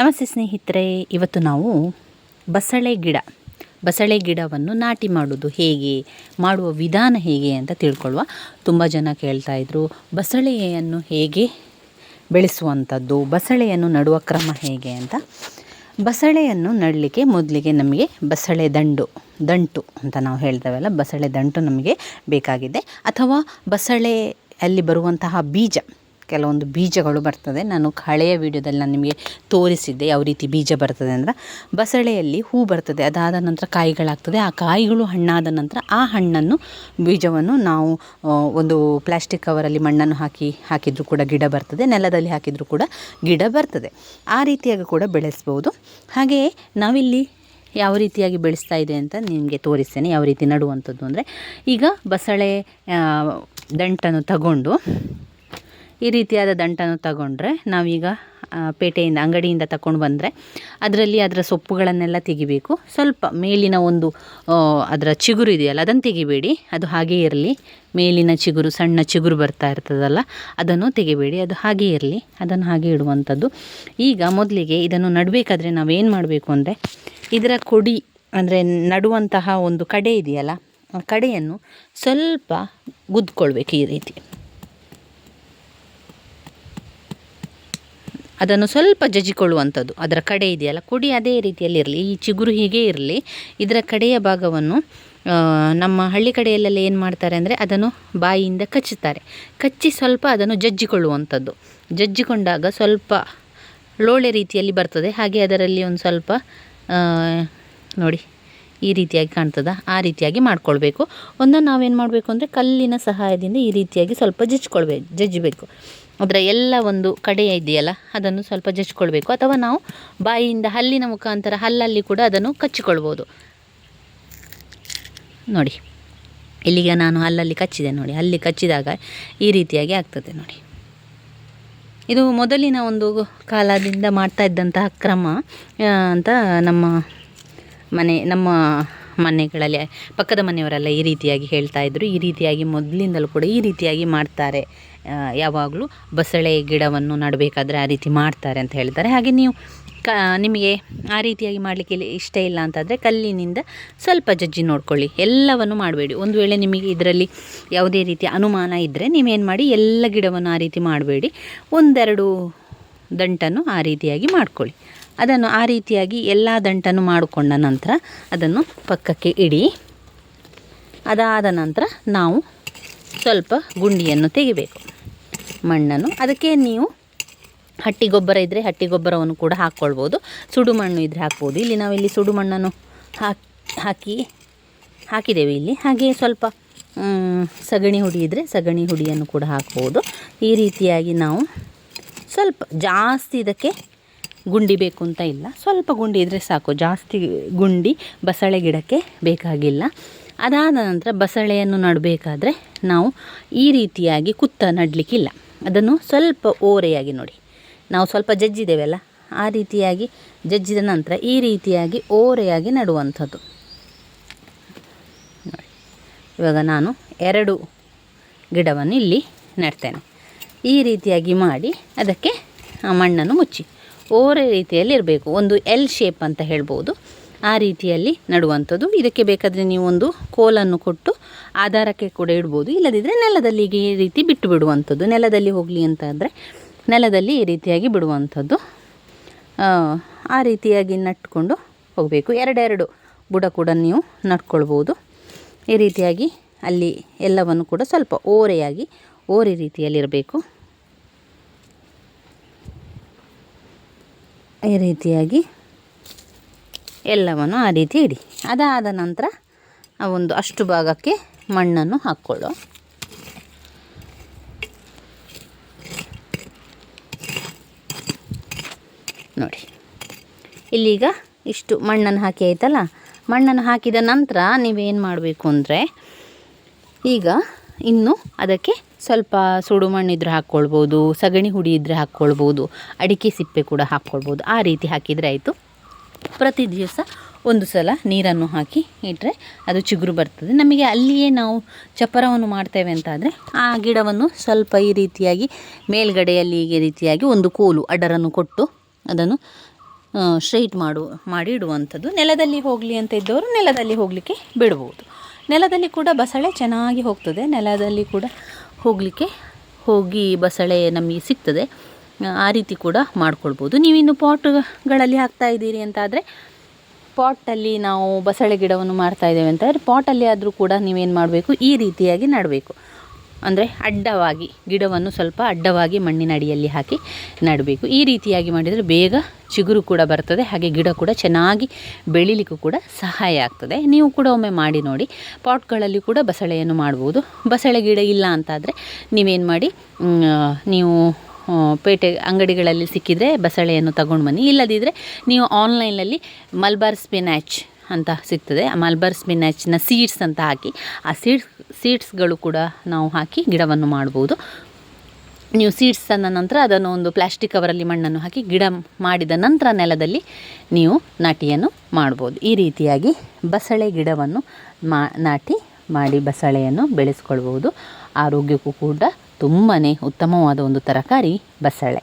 ನಮಸ್ತೆ ಸ್ನೇಹಿತರೆ, ಇವತ್ತು ನಾವು ಬಸಳೆ ಗಿಡ, ಬಸಳೆ ಗಿಡವನ್ನು ನಾಟಿ ಮಾಡೋದು ಹೇಗೆ, ಮಾಡುವ ವಿಧಾನ ಹೇಗೆ ಅಂತ ತಿಳ್ಕೊಳ್ಳುವ. ತುಂಬ ಜನ ಕೇಳ್ತಾ ಇದ್ರು, ಬಸಳೆಯನ್ನು ಹೇಗೆ ಬೆಳೆಸುವಂಥದ್ದು, ಬಸಳೆಯನ್ನು ನಡುವ ಕ್ರಮ ಹೇಗೆ ಅಂತ. ಬಸಳೆಯನ್ನು ನಡಲಿಕ್ಕೆ ಮೊದಲಿಗೆ ನಮಗೆ ಬಸಳೆ ದಂಡು, ದಂಟು ಅಂತ ನಾವು ಹೇಳ್ತೇವಲ್ಲ, ಬಸಳೆ ದಂಟು ನಮಗೆ ಬೇಕಾಗಿದೆ. ಅಥವಾ ಬಸಳೆ ಅಲ್ಲಿ ಬರುವಂತಹ ಬೀಜ ಕೆಲವೊಂದು ಬೀಜಗಳು ಬರ್ತದೆ. ನಾನು ಹಳೆಯ ವೀಡಿಯೋದಲ್ಲಿ ನಾನು ನಿಮಗೆ ತೋರಿಸಿದ್ದೆ ಯಾವ ರೀತಿ ಬೀಜ ಬರ್ತದೆ ಅಂದರೆ. ಬಸಳೆಯಲ್ಲಿ ಹೂ ಬರ್ತದೆ. ಅದಾದ ನಂತರ ಕಾಯಿಗಳಾಗ್ತದೆ. ಆ ಕಾಯಿಗಳು ಹಣ್ಣಾದ ನಂತರ ಆ ಹಣ್ಣನ್ನು ಬೀಜವನ್ನು ನಾವು ಒಂದು ಪ್ಲಾಸ್ಟಿಕ್ ಕವರಲ್ಲಿ ಮಣ್ಣನ್ನು ಹಾಕಿ, ಹಾಕಿದರೂ ಕೂಡ ಗಿಡ ಬರ್ತದೆ. ನೆಲದಲ್ಲಿ ಹಾಕಿದರೂ ಕೂಡ ಗಿಡ ಬರ್ತದೆ. ಆ ರೀತಿಯಾಗಿ ಕೂಡ ಬೆಳೆಸ್ಬೋದು. ಹಾಗೆಯೇ ನಾವಿಲ್ಲಿ ಯಾವ ರೀತಿಯಾಗಿ ಬೆಳೆಸ್ತಾ ಇದೆ ಅಂತ ನಿಮಗೆ ತೋರಿಸ್ತೇನೆ. ಯಾವ ರೀತಿ ನಡುವಂಥದ್ದು ಅಂದರೆ. ಈಗ ಬಸಳೆ ದಂಟನ್ನು ತಗೊಂಡು ಈ ರೀತಿಯಾದ ದಂಟನ್ನು ತಗೊಂಡ್ರೆ ನಾವೀಗ ಪೇಟೆಯಿಂದ, ಅಂಗಡಿಯಿಂದ ತಗೊಂಡು ಬಂದರೆ ಅದರಲ್ಲಿ ಅದರ ಸೊಪ್ಪುಗಳನ್ನೆಲ್ಲ ತೆಗಿಬೇಕು. ಸ್ವಲ್ಪ ಮೇಲಿನ ಒಂದು ಅದರ ಚಿಗುರು ಇದೆಯಲ್ಲ, ಅದನ್ನು ತೆಗಿಬೇಡಿ. ಅದು ಹಾಗೇ ಇರಲಿ. ಮೇಲಿನ ಚಿಗುರು, ಸಣ್ಣ ಚಿಗುರು ಬರ್ತಾ ಇರ್ತದಲ್ಲ, ಅದನ್ನು ತೆಗಿಬೇಡಿ. ಅದು ಹಾಗೇ ಇರಲಿ. ಅದನ್ನು ಹಾಗೆ ಇಡುವಂಥದ್ದು. ಈಗ ಮೊದಲಿಗೆ ಇದನ್ನು ನಡಬೇಕಾದ್ರೆ ನಾವೇನು ಮಾಡಬೇಕು ಅಂದರೆ, ಇದರ ಕೊಡಿ, ಅಂದರೆ ನಡುವಂತಹ ಒಂದು ಕಡೆ ಇದೆಯಲ್ಲ, ಆ ಕಡೆಯನ್ನು ಸ್ವಲ್ಪ ಗುದ್ಕೊಳ್ಬೇಕು ಈ ರೀತಿ. ಅದನ್ನು ಸ್ವಲ್ಪ ಜಜ್ಜಿಕೊಳ್ಳುವಂಥದ್ದು ಅದರ ಕಡೆ ಇದೆಯಲ್ಲ, ಕುಡಿ ಅದೇ ರೀತಿಯಲ್ಲಿ ಇರಲಿ. ಈ ಚಿಗುರು ಹೀಗೆ ಇರಲಿ. ಇದರ ಕಡೆಯ ಭಾಗವನ್ನು ನಮ್ಮ ಹಳ್ಳಿ ಕಡೆಯಲ್ಲೆಲ್ಲ ಏನು ಮಾಡ್ತಾರೆ ಅಂದರೆ ಅದನ್ನು ಬಾಯಿಯಿಂದ ಕಚ್ಚುತ್ತಾರೆ. ಕಚ್ಚಿ ಸ್ವಲ್ಪ ಅದನ್ನು ಜಜ್ಜಿಕೊಳ್ಳುವಂಥದ್ದು. ಜಜ್ಜಿಕೊಂಡಾಗ ಸ್ವಲ್ಪ ಲೋಳೆ ರೀತಿಯಲ್ಲಿ ಬರ್ತದೆ. ಹಾಗೆ ಅದರಲ್ಲಿ ಒಂದು ಸ್ವಲ್ಪ ನೋಡಿ, ಈ ರೀತಿಯಾಗಿ ಕಾಣ್ತದ. ಆ ರೀತಿಯಾಗಿ ಮಾಡ್ಕೊಳ್ಬೇಕು. ಒಂದನ್ನು ನಾವೇನು ಮಾಡಬೇಕು ಅಂದರೆ ಕಲ್ಲಿನ ಸಹಾಯದಿಂದ ಈ ರೀತಿಯಾಗಿ ಸ್ವಲ್ಪ ಜಜ್ಜಿಕೊಳ್ಬೇಕು ಜಜ್ಜಬೇಕು. ಅದರ ಎಲ್ಲ ಒಂದು ಕಡೆ ಇದೆಯಲ್ಲ, ಅದನ್ನು ಸ್ವಲ್ಪ ಜಚ್ಕೊಳ್ಬೇಕು ಅಥವಾ ನಾವು ಬಾಯಿಯಿಂದ ಹಲ್ಲಿನ ಮುಖಾಂತರ ಹಲ್ಲಲ್ಲಿ ಕೂಡ ಅದನ್ನು ಕಚ್ಚಿಕೊಳ್ಬೋದು. ನೋಡಿ, ಇಲ್ಲಿಗೆ ನಾನು ಹಲ್ಲಲ್ಲಿ ಕಚ್ಚಿದೆ ನೋಡಿ. ಅಲ್ಲಿ ಕಚ್ಚಿದಾಗ ಈ ರೀತಿಯಾಗಿ ಆಗ್ತದೆ ನೋಡಿ. ಇದು ಮೊದಲಿನ ಒಂದು ಕಾಲದಿಂದ ಮಾಡ್ತಾ ಇದ್ದಂತಹ ಕ್ರಮ ಅಂತ ನಮ್ಮ ಮನೆ, ನಮ್ಮ ಮನೆಗಳಲ್ಲಿ, ಪಕ್ಕದ ಮನೆಯವರೆಲ್ಲ ಈ ರೀತಿಯಾಗಿ ಹೇಳ್ತಾ ಇದ್ರು. ಈ ರೀತಿಯಾಗಿ ಮೊದಲಿಂದಲೂ ಕೂಡ ಈ ರೀತಿಯಾಗಿ ಮಾಡ್ತಾರೆ. ಯಾವಾಗಲೂ ಬಸಳೆ ಗಿಡವನ್ನು ನಡಬೇಕಾದ್ರೆ ಆ ರೀತಿ ಮಾಡ್ತಾರೆ ಅಂತ ಹೇಳ್ತಾರೆ. ಹಾಗೆ ನೀವು ಕ, ನಿಮಗೆ ಆ ರೀತಿಯಾಗಿ ಮಾಡಲಿಕ್ಕೆ ಇಷ್ಟ ಇಲ್ಲ ಅಂತಾದರೆ ಕಲ್ಲಿನಿಂದ ಸ್ವಲ್ಪ ಜಜ್ಜಿ ನೋಡ್ಕೊಳ್ಳಿ. ಎಲ್ಲವನ್ನು ಮಾಡಬೇಡಿ. ಒಂದು ವೇಳೆ ನಿಮಗೆ ಇದರಲ್ಲಿ ಯಾವುದೇ ರೀತಿಯ ಅನುಮಾನ ಇದ್ದರೆ ನೀವೇನು ಮಾಡಿ, ಎಲ್ಲ ಗಿಡವನ್ನು ಆ ರೀತಿ ಮಾಡಬೇಡಿ. ಒಂದೆರಡು ದಂಟನ್ನು ಆ ರೀತಿಯಾಗಿ ಮಾಡ್ಕೊಳ್ಳಿ. ಅದನ್ನು ಆ ರೀತಿಯಾಗಿ ಎಲ್ಲ ದಂಟನ್ನು ಮಾಡಿಕೊಂಡ ನಂತರ ಅದನ್ನು ಪಕ್ಕಕ್ಕೆ ಇಡಿ. ಅದಾದ ನಂತರ ನಾವು ಸ್ವಲ್ಪ ಗುಂಡಿಯನ್ನು ತೆಗಿಬೇಕು. ಮಣ್ಣನ್ನು ಅದಕ್ಕೆ ನೀವು ಹಟ್ಟಿ ಗೊಬ್ಬರ ಇದ್ದರೆ ಹಟ್ಟಿ ಗೊಬ್ಬರವನ್ನು ಕೂಡ ಹಾಕ್ಕೊಳ್ಬೋದು. ಸುಡು ಮಣ್ಣು ಇದ್ದರೆ ಹಾಕ್ಬೋದು. ಇಲ್ಲಿ ನಾವಿಲ್ಲಿ ಸುಡು ಮಣ್ಣನ್ನು ಹಾಕಿ ಹಾಕಿ, ಹಾಕಿದ್ದೇವೆ ಇಲ್ಲಿ. ಹಾಗೆಯೇ ಸ್ವಲ್ಪ ಸಗಣಿ ಹುಡಿ ಇದ್ದರೆ ಸಗಣಿ ಹುಡಿಯನ್ನು ಕೂಡ ಹಾಕ್ಬೋದು. ಈ ರೀತಿಯಾಗಿ ನಾವು ಸ್ವಲ್ಪ ಜಾಸ್ತಿ ಇದಕ್ಕೆ ಗುಂಡಿ ಬೇಕು ಅಂತ ಇಲ್ಲ. ಸ್ವಲ್ಪ ಗುಂಡಿ ಇದ್ದರೆ ಸಾಕು. ಜಾಸ್ತಿ ಗುಂಡಿ ಬಸಳೆ ಗಿಡಕ್ಕೆ ಬೇಕಾಗಿಲ್ಲ. ಅದಾದ ನಂತರ ಬಸಳೆಯನ್ನು ನಡಬೇಕಾದ್ರೆ ನಾವು ಈ ರೀತಿಯಾಗಿ ಕುತ್ತ ನಡಲಿಕ್ಕಿಲ್ಲ. ಅದನ್ನು ಸ್ವಲ್ಪ ಓರೆಯಾಗಿ ನೋಡಿ. ನಾವು ಸ್ವಲ್ಪ ಜಜ್ಜಿದ್ದೇವಲ್ಲ ಆ ರೀತಿಯಾಗಿ ಜಜ್ಜಿದ ನಂತರ ಈ ರೀತಿಯಾಗಿ ಓರೆಯಾಗಿ ನಡುವಂಥದ್ದು. ನೋಡಿ. ಇವಾಗ ನಾನು ಎರಡು ಗಿಡವನ್ನು ಇಲ್ಲಿ ನೆಡ್ತೇನೆ. ಈ ರೀತಿಯಾಗಿ ಮಾಡಿ ಅದಕ್ಕೆ ಆ ಮಣ್ಣನ್ನು ಮುಚ್ಚಿ. ಓರೆ ರೀತಿಯಲ್ಲಿ ಇರಬೇಕು. ಒಂದು ಎಲ್ ಶೇಪ್ ಅಂತ ಹೇಳ್ಬೋದು. ಆ ರೀತಿಯಲ್ಲಿ ನಡುವಂಥದ್ದು. ಇದಕ್ಕೆ ಬೇಕಾದರೆ ನೀವು ಒಂದು ಕೋಲನ್ನು ಕೊಟ್ಟು ಆಧಾರಕ್ಕೆ ಕೂಡ ಇಡ್ಬೋದು. ಇಲ್ಲದಿದ್ದರೆ ನೆಲದಲ್ಲಿ ಈ ರೀತಿ ಬಿಟ್ಟು ಬಿಡುವಂಥದ್ದು. ನೆಲದಲ್ಲಿ ಹೋಗಲಿ ಅಂತ ಅಂದರೆ ನೆಲದಲ್ಲಿ ಈ ರೀತಿಯಾಗಿ ಬಿಡುವಂಥದ್ದು. ಆ ರೀತಿಯಾಗಿ ನಟ್ಕೊಂಡು ಹೋಗಬೇಕು. ಎರಡೆರಡು ಬುಡ ಕೂಡ ನೀವು ನಟ್ಕೊಳ್ಬೋದು ಈ ರೀತಿಯಾಗಿ ಅಲ್ಲಿ ಎಲ್ಲವನ್ನು ಕೂಡ ಸ್ವಲ್ಪ ಓರೆಯಾಗಿ ಓರೆ ರೀತಿಯಲ್ಲಿರಬೇಕು ಈ ರೀತಿಯಾಗಿ ಎಲ್ಲವನ್ನು ಆ ರೀತಿ ಇಡಿ. ಅದಾದ ನಂತರ ಆ ಒಂದು ಅಷ್ಟು ಭಾಗಕ್ಕೆ ಮಣ್ಣನ್ನು ಹಾಕ್ಕೊಳ್ಳೋ ನೋಡಿ. ಇಲ್ಲಿಗ ಇಷ್ಟು ಮಣ್ಣನ್ನು ಹಾಕಿ ಆಯ್ತಲ್ಲ? ಮಣ್ಣನ್ನು ಹಾಕಿದ ನಂತರ ನೀವೇನು ಮಾಡಬೇಕು ಅಂದರೆ ಈಗ ಇನ್ನು ಅದಕ್ಕೆ ಸ್ವಲ್ಪ ಸುಡು ಮಣ್ಣಿದ್ರೆ ಹಾಕ್ಕೊಳ್ಬೋದು, ಸಗಣಿ ಹುಡಿ ಇದ್ದರೆ ಹಾಕ್ಕೊಳ್ಬೋದು, ಅಡಿಕೆ ಸಿಪ್ಪೆ ಕೂಡ ಹಾಕ್ಕೊಳ್ಬೋದು. ಆ ರೀತಿ ಹಾಕಿದರೆ ಆಯಿತು. ಪ್ರತಿ ದಿವಸ ಒಂದು ಸಲ ನೀರನ್ನು ಹಾಕಿ ಇಟ್ಟರೆ ಅದು ಚಿಗುರು ಬರ್ತದೆ. ನಮಗೆ ಅಲ್ಲಿಯೇ ನಾವು ಚಪ್ಪರವನ್ನು ಮಾಡ್ತೇವೆ ಅಂತಾದರೆ ಆ ಗಿಡವನ್ನು ಸ್ವಲ್ಪ ಈ ರೀತಿಯಾಗಿ ಮೇಲ್ಗಡೆಯಲ್ಲಿ ಈ ರೀತಿಯಾಗಿ ಒಂದು ಕೋಲು, ಅಡರನ್ನು ಕೊಟ್ಟು ಅದನ್ನು ಸ್ಟ್ರೈಟ್ ಮಾಡು, ಮಾಡಿ ಇಡುವಂಥದ್ದು. ನೆಲದಲ್ಲಿ ಹೋಗಲಿ ಅಂತ ಇದ್ದವರು ನೆಲದಲ್ಲಿ ಹೋಗಲಿಕ್ಕೆ ಬಿಡ್ಬೋದು. ನೆಲದಲ್ಲಿ ಕೂಡ ಬಸಳೆ ಚೆನ್ನಾಗಿ ಹೋಗ್ತದೆ. ನೆಲದಲ್ಲಿ ಕೂಡ ಹೋಗಲಿಕ್ಕೆ ಹೋಗಿ ಬಸಳೆ ನಮಗೆ ಸಿಗ್ತದೆ. ಆ ರೀತಿ ಕೂಡ ಮಾಡ್ಕೊಳ್ಬೋದು. ನೀವಿನ್ನು ಪಾಟ್ಗಳಲ್ಲಿ ಹಾಕ್ತಾ ಇದ್ದೀರಿ ಅಂತಾದರೆ, ಪಾಟಲ್ಲಿ ನಾವು ಬಸಳೆ ಗಿಡವನ್ನು ಮಾಡ್ತಾ ಇದ್ದೇವೆ ಅಂತಂದರೆ, ಪಾಟಲ್ಲಿ ಆದರೂ ಕೂಡ ನೀವೇನು ಮಾಡಬೇಕು? ಈ ರೀತಿಯಾಗಿ ನೆಡಬೇಕು. ಅಂದರೆ ಅಡ್ಡವಾಗಿ, ಗಿಡವನ್ನು ಸ್ವಲ್ಪ ಅಡ್ಡವಾಗಿ ಮಣ್ಣಿನ ಅಡಿಯಲ್ಲಿ ಹಾಕಿ ನೆಡಬೇಕು. ಈ ರೀತಿಯಾಗಿ ಮಾಡಿದರೆ ಬೇಗ ಚಿಗುರು ಕೂಡ ಬರ್ತದೆ, ಹಾಗೆ ಗಿಡ ಕೂಡ ಚೆನ್ನಾಗಿ ಬೆಳಿಲಿಕ್ಕೂ ಕೂಡ ಸಹಾಯ ಆಗ್ತದೆ. ನೀವು ಕೂಡ ಒಮ್ಮೆ ಮಾಡಿ ನೋಡಿ. ಪಾಟ್ಗಳಲ್ಲಿ ಕೂಡ ಬಸಳೆಯನ್ನು ಮಾಡ್ಬೋದು. ಬಸಳೆ ಗಿಡ ಇಲ್ಲ ಅಂತಾದರೆ ನೀವೇನು ಮಾಡಿ ನೀವು ಪೇಟೆ ಅಂಗಡಿಗಳಲ್ಲಿ ಸಿಕ್ಕಿದರೆ ಬಸಳೆಯನ್ನು ತಗೊಂಡು ಬನ್ನಿ. ಇಲ್ಲದಿದ್ದರೆ ನೀವು ಆನ್ಲೈನಲ್ಲಿ ಮಲ್ಬಾರ್ ಸ್ಪಿನ್ಯಾಚ್ ಅಂತ ಸಿಗ್ತದೆ. ಮಲ್ಬರ್ ಸ್ಪಿನ್ಯಾಚ್ನ ಸೀಡ್ಸ್ ಅಂತ ಹಾಕಿ. ಆ ಸೀಡ್ಸ್ ಸೀಡ್ಸ್ಗಳು ಕೂಡ ನಾವು ಹಾಕಿ ಗಿಡವನ್ನು ಮಾಡ್ಬೋದು. ನೀವು ಸೀಡ್ಸ್ ತಂದ ನಂತರ ಅದನ್ನು ಒಂದು ಪ್ಲಾಸ್ಟಿಕ್ ಕವರಲ್ಲಿ ಮಣ್ಣನ್ನು ಹಾಕಿ ಗಿಡ ಮಾಡಿದ ನಂತರ ನೆಲದಲ್ಲಿ ನೀವು ನಾಟಿಯನ್ನು ಮಾಡ್ಬೋದು. ಈ ರೀತಿಯಾಗಿ ಬಸಳೆ ಗಿಡವನ್ನು ಮಾ, ನಾಟಿ ಮಾಡಿ ಬಸಳೆಯನ್ನು ಬೆಳೆಸ್ಕೊಳ್ಬೋದು. ಆರೋಗ್ಯಕ್ಕೂ ಕೂಡ ತುಂಬಾ ಉತ್ತಮವಾದ ಒಂದು ತರಕಾರಿ ಬಸಳೆ.